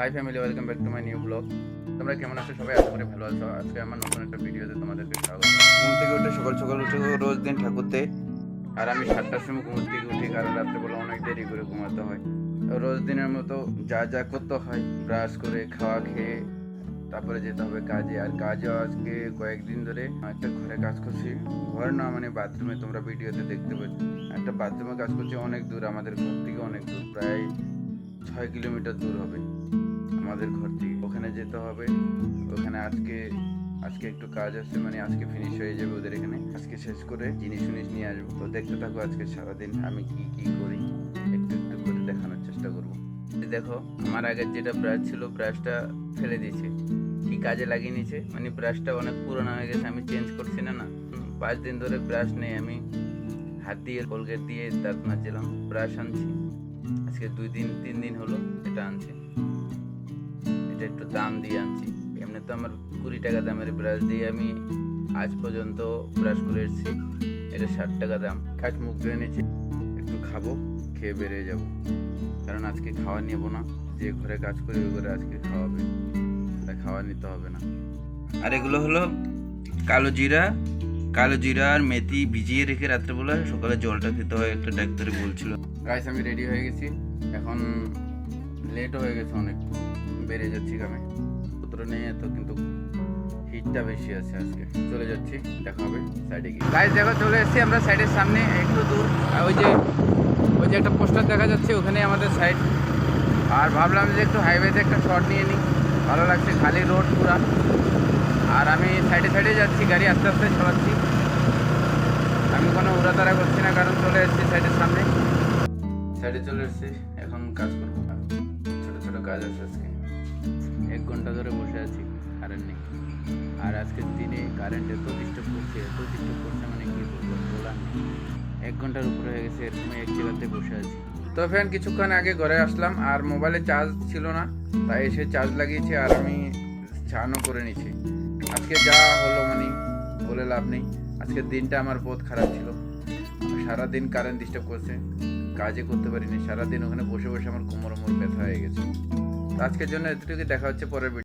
Hi family welcome back to my new blog তোমরা কেমন আছো? সবাই আশা করি ভালো আছো। আজকে আমার নতুন একটা ভিডিওতে তোমাদেরকে স্বাগত। ঘুম থেকে উঠে সকাল সকাল উঠে রোজ দিন ঠাকুরতে। আর আমি সাতটার সময় ঘুম থেকে উঠি, কারণ রাত্রেবেলা অনেক দেরি করে ঘুমাতে হয়। রোজ দিনের মতো যা যা করতে হয়, ব্রাশ করে, খাওয়া খেয়ে তারপরে যেতে হবে কাজে। আর কাজও আজকে কয়েকদিন ধরে একটা ঘরে কাজ করছি। ঘর না মানে বাথরুমে তোমরা ভিডিওতে দেখতে পাচ্ছ। একটা বাথরুমে কাজ করছি অনেক দূর, আমাদের ঘর থেকে অনেক দূর, প্রায় ছয় কিলোমিটার দূর হবে। আমাদের ঘর থেকে। ওখানে যেতে হবে। ওখানে আজকে আজকে একটু কাজ আছে মানে আজকে ফিনিশ হয়ে যাবে ওদের এখানে। আজকে শেষ করে জিনিস ফিনিস নিয়ে আসব। তো দেখতে থাকো আজকে সারাদিন আমি কি কি করি। একটু একটু করে দেখানোর চেষ্টা করব। দেখো, আমার আগের যেটা ব্রাশ ছিল ব্রাশটা ফেলে দিয়েছে। কি কাজে লাগিয়ে নিয়েছে? মানে ব্রাশটা অনেক পুরনো হয়ে গেছে, আমি চেঞ্জ করছি না না। পাঁচ দিন ধরে ব্রাশ নেই। আমি হাত দিয়ে কোলগেট দিয়ে দাঁত মাজছিলাম ব্রাশ আনছি। আজকে দুই দিন, তিন দিন হলো এটা আনছি। এটা একটু দাম দিয়ে আনছি। এমনি তো আমার কুড়ি টাকা দামের ব্রাশ দিয়ে আমি আজ পর্যন্ত ব্রাশ করে এসেছি। এটা ষাট টাকা দাম। কাজ মুখ ধুয়ে নিয়েছি একটু খাব, খেয়ে বেরিয়ে যাব। কারণ আজকে খাওয়া নেব না। যে ঘরে কাজ করি ওই ঘরে আজকে খাওয়াবে। তাই খাওয়া নিতে হবে না। আর এগুলো হলো কালো জিরা কালো জিরা আর মেথি ভিজিয়ে রেখে রাত্রেবেলা সকালে জলটা খেতে হয়, একটা ডাক্তারে বলছিল। গাইস আমি রেডি হয়ে গেছি। এখন লেটও হয়ে গেছে অনেক বেড়ে যাচ্ছি কামে পত্র নেই এত কিন্তু হিটটা বেশি আছে আজকে। চলে যাচ্ছি, দেখা হবে সাইডে গিয়ে। গাইস দেখো, চলে এসেছি আমরা সাইডের সামনে, একটু দূর। ওই যে ওই যে একটা পোস্টার দেখা যাচ্ছে, ওখানে আমাদের সাইড আর ভাবলাম যে একটু হাইওয়েতে একটা শট নিয়ে নিই। ভালো লাগছে, খালি রোড পুরা। আর আমি সাইডে সাইডে যাচ্ছি, গাড়ি আস্তে আস্তে চালাচ্ছি। আমি কোনো উড়াতাড়া করছি না, কারণ চলে এসেছি সাইডের সামনে। সাইডে চলে এসেছি, এখন কাজ করব ছোট ছোট কাজ আছে আজকে। এক ঘণ্টা ধরে বসে আছি কারেন্ট নেই। আর আজকের দিনে কারেন্ট এত ডিস্টার্ব করছে, এত ডিস্টার্ব করছে মানে কি বলব বলার নেই। এক ঘণ্টার উপরে হয়ে গেছে এরকম এক জায়গাতে বসে আছি। তো ফ্রেন্ড কিছুক্ষণ আগে ঘরে আসলাম, আর মোবাইলে চার্জ ছিল না, তাই এসে চার্জ লাগিয়েছি, আর আমি চানও করে নিচ্ছি আজকে যা হলো মানে বলে লাভ নেই। আজকের দিনটা আমার বহুত খারাপ ছিল। সারাদিন কারেন্ট ডিস্টার্ব করছে, কাজে করতে পারিনি, সারাদিন ওখানে বসে বসে আমার কোমর মোর ব্যথা হয়ে গেছে। আজকের জন্য এতটুকু দেখা হচ্ছে পরের